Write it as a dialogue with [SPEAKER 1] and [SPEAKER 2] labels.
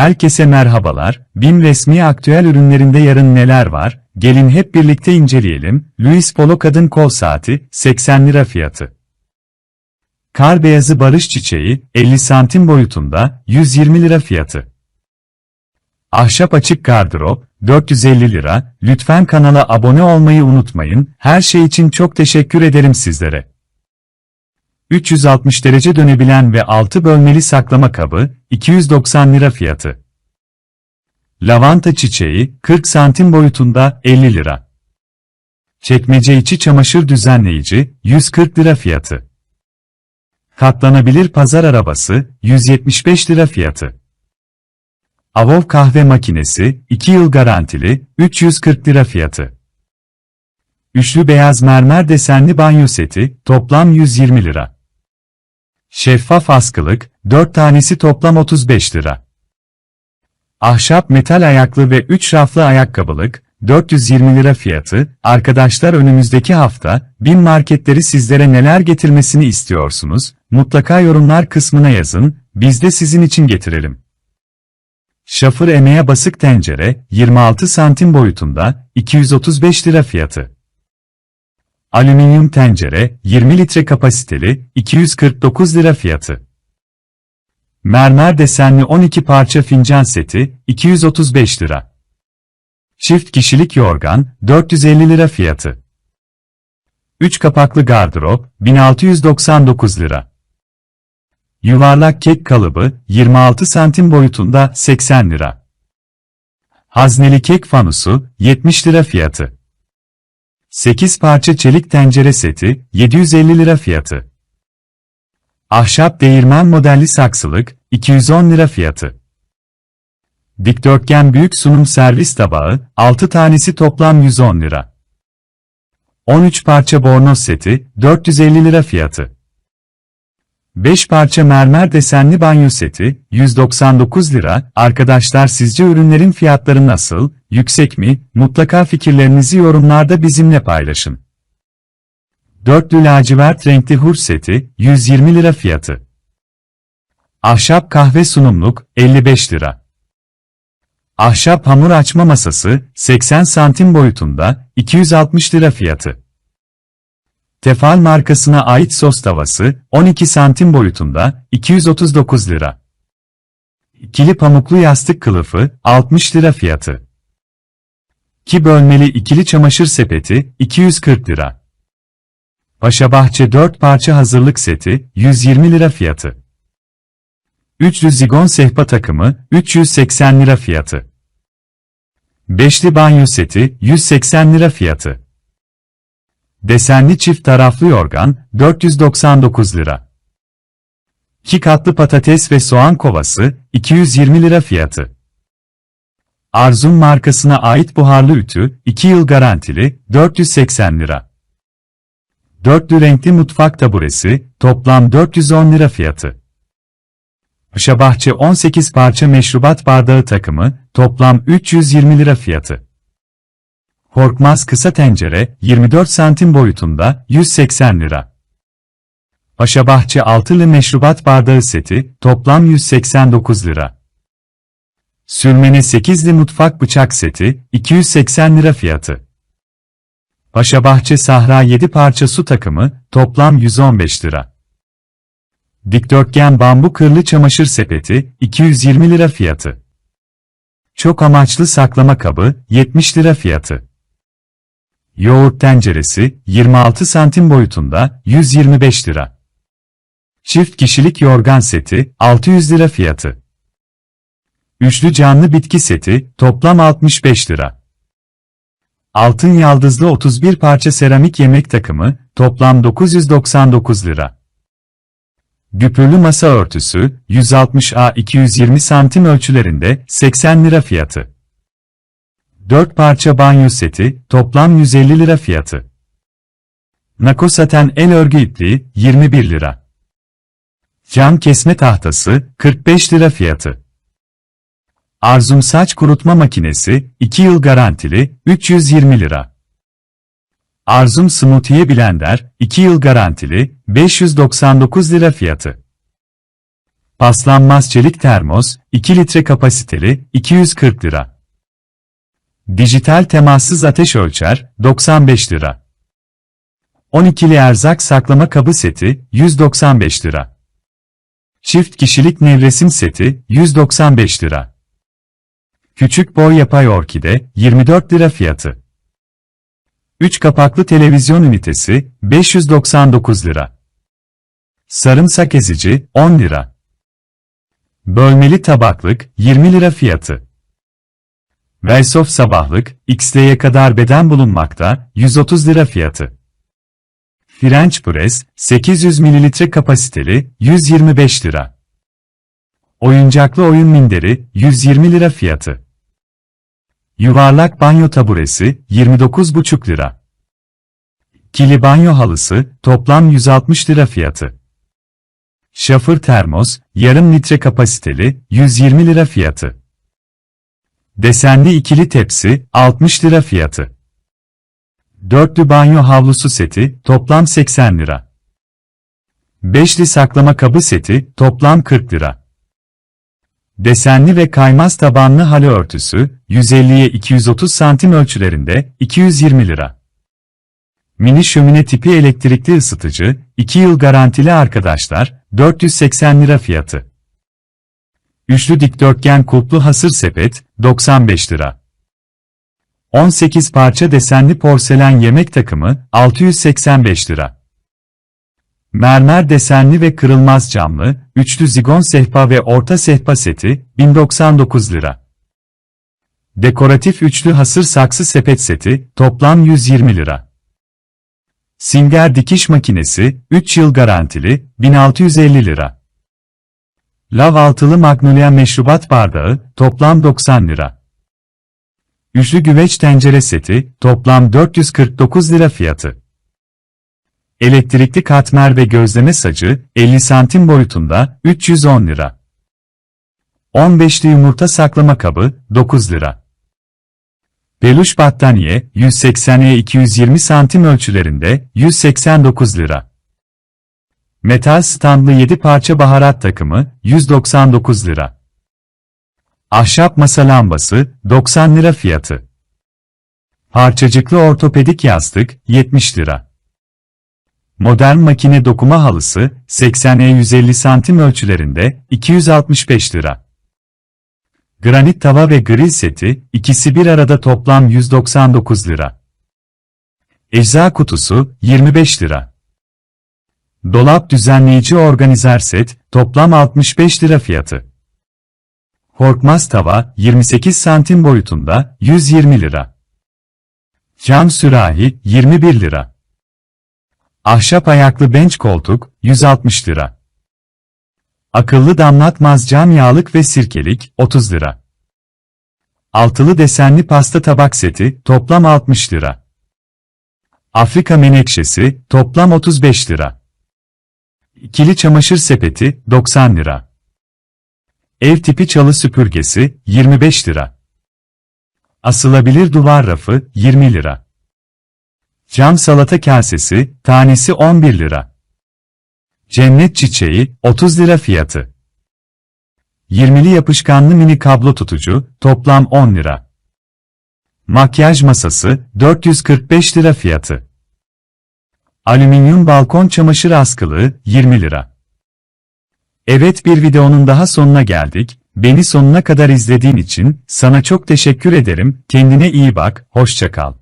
[SPEAKER 1] Herkese merhabalar, BİM resmi aktüel ürünlerinde yarın neler var? Gelin hep birlikte inceleyelim. Louis Polo kadın kol saati, 80 lira fiyatı. Kar beyazı barış çiçeği, 50 santim boyutunda, 120 lira fiyatı. Ahşap açık gardırop, 450 lira. Lütfen kanala abone olmayı unutmayın. Her şey için çok teşekkür ederim sizlere. 360 derece dönebilen ve 6 bölmeli saklama kabı, 290 lira fiyatı. Lavanta çiçeği, 40 santim boyutunda, 50 lira. Çekmece içi çamaşır düzenleyici, 140 lira fiyatı. Katlanabilir pazar arabası, 175 lira fiyatı. Avov kahve makinesi, 2 yıl garantili, 340 lira fiyatı. Üçlü beyaz mermer desenli banyo seti, toplam 120 lira. Şeffaf askılık, 4 tanesi toplam 35 lira. Ahşap metal ayaklı ve 3 raflı ayakkabılık, 420 lira fiyatı. Arkadaşlar önümüzdeki hafta, bin marketleri sizlere neler getirmesini istiyorsunuz? Mutlaka yorumlar kısmına yazın, biz de sizin için getirelim. Şafır emeğe basık tencere, 26 santim boyutunda, 235 lira fiyatı. Alüminyum tencere, 20 litre kapasiteli, 249 lira fiyatı. Mermer desenli 12 parça fincan seti, 235 lira. Çift kişilik yorgan, 450 lira fiyatı. 3 kapaklı gardırop, 1699 lira. Yuvarlak kek kalıbı, 26 santim boyutunda, 80 lira. Hazneli kek fanusu, 70 lira fiyatı. 8 parça çelik tencere seti, 750 lira fiyatı. Ahşap değirmen modelli saksılık, 210 lira fiyatı. Dikdörtgen büyük sunum servis tabağı, 6 tanesi toplam 110 lira. 13 parça bornoz seti, 450 lira fiyatı. 5 parça mermer desenli banyo seti, 199 lira. Arkadaşlar sizce ürünlerin fiyatları nasıl, yüksek mi? Mutlaka fikirlerinizi yorumlarda bizimle paylaşın. Dörtlü lacivert renkli hur seti, 120 lira fiyatı. Ahşap kahve sunumluk, 55 lira. Ahşap hamur açma masası, 80 santim boyutunda, 260 lira fiyatı. Tefal markasına ait sos tavası, 12 santim boyutunda, 239 lira. İkili pamuklu yastık kılıfı, 60 lira fiyatı. 2 bölmeli ikili çamaşır sepeti, 240 lira. Paşabahçe 4 parça hazırlık seti, 120 lira fiyatı. Üçlü zigon sehpa takımı, 380 lira fiyatı. Beşli banyo seti, 180 lira fiyatı. Desenli çift taraflı yorgan, 499 lira. 2 katlı patates ve soğan kovası, 220 lira fiyatı. Arzum markasına ait buharlı ütü, 2 yıl garantili, 480 lira. Dörtlü renkli mutfak taburesi, toplam 410 lira fiyatı. Paşabahçe 18 parça meşrubat bardağı takımı, toplam 320 lira fiyatı. Korkmaz kısa tencere, 24 santim boyutunda, 180 lira. Paşabahçe altılı meşrubat bardağı seti, toplam 189 lira. Sürmene 8'li mutfak bıçak seti, 280 lira fiyatı. Paşabahçe Sahra 7 parça su takımı, toplam 115 lira. Dikdörtgen bambu kırlı çamaşır sepeti, 220 lira fiyatı. Çok amaçlı saklama kabı, 70 lira fiyatı. Yoğurt tenceresi, 26 santim boyutunda, 125 lira. Çift kişilik yorgan seti, 600 lira fiyatı. Üçlü canlı bitki seti, toplam 65 lira. Altın yaldızlı 31 parça seramik yemek takımı, toplam 999 lira. Güpürlü masa örtüsü, 160A 220 santim ölçülerinde, 80 lira fiyatı. 4 parça banyo seti, toplam 150 lira fiyatı. Nako saten el örgü ipliği, 21 lira. Cam kesme tahtası, 45 lira fiyatı. Arzum saç kurutma makinesi, 2 yıl garantili, 320 lira. Arzum smoothie blender, 2 yıl garantili, 599 lira fiyatı. Paslanmaz çelik termos, 2 litre kapasiteli, 240 lira. Dijital temassız ateş ölçer, 95 lira. 12'li erzak saklama kabı seti, 195 lira. Çift kişilik nevresim seti, 195 lira. Küçük boy yapay orkide, 24 lira fiyatı. 3 kapaklı televizyon ünitesi, 599 lira. Sarımsak ezici, 10 lira. Bölmeli tabaklık, 20 lira fiyatı. Velsof sabahlık, XL'ye kadar beden bulunmakta, 130 lira fiyatı. French Press, 800 ml kapasiteli, 125 lira. Oyuncaklı oyun minderi, 120 lira fiyatı. Yuvarlak banyo taburesi, 29,5 lira. Kili banyo halısı, toplam 160 lira fiyatı. Şafır termos, yarım litre kapasiteli, 120 lira fiyatı. Desenli ikili tepsi, 60 lira fiyatı. Dörtlü banyo havlusu seti, toplam 80 lira. Beşli saklama kabı seti, toplam 40 lira. Desenli ve kaymaz tabanlı halı örtüsü, 150'ye 230 santim ölçülerinde, 220 lira. Mini şömine tipi elektrikli ısıtıcı, 2 yıl garantili arkadaşlar, 480 lira fiyatı. Üçlü dikdörtgen kulplu hasır sepet, 95 lira. 18 parça desenli porselen yemek takımı, 685 lira. Mermer desenli ve kırılmaz camlı, üçlü zigon sehpa ve orta sehpa seti, 1099 lira. Dekoratif üçlü hasır saksı sepet seti, toplam 120 lira. Singer dikiş makinesi, 3 yıl garantili, 1650 lira. Lav altılı magnolia meşrubat bardağı, toplam 90 lira. Üçlü güveç tencere seti, toplam 449 lira fiyatı. Elektrikli katmer ve gözleme sacı, 50 santim boyutunda, 310 lira. 15'li yumurta saklama kabı, 9 lira. Peluş battaniye, 180'ye 220 santim ölçülerinde, 189 lira. Metal standlı 7 parça baharat takımı, 199 lira. Ahşap masa lambası, 90 lira fiyatı. Parçacıklı ortopedik yastık, 70 lira. Modern makine dokuma halısı, 80'e 150 santim ölçülerinde, 265 lira. Granit tava ve grill seti, ikisi bir arada toplam 199 lira. Ecza kutusu, 25 lira. Dolap düzenleyici organizer set, toplam 65 lira fiyatı. Korkmaz tava, 28 santim boyutunda, 120 lira. Cam sürahi, 21 lira. Ahşap ayaklı bench koltuk, 160 lira. Akıllı damlatmaz cam yağlık ve sirkelik, 30 lira. Altılı desenli pasta tabak seti, toplam 60 lira. Afrika menekşesi, toplam 35 lira. İkili çamaşır sepeti, 90 lira. Ev tipi çalı süpürgesi, 25 lira. Asılabilir duvar rafı, 20 lira. Cam salata kasesi, tanesi 11 lira. Cennet çiçeği, 30 lira fiyatı. 20'li yapışkanlı mini kablo tutucu, toplam 10 lira. Makyaj masası, 445 lira fiyatı. Alüminyum balkon çamaşır askılığı, 20 lira. Evet bir videonun daha sonuna geldik. Beni sonuna kadar izlediğin için sana çok teşekkür ederim. Kendine iyi bak, hoşça kal.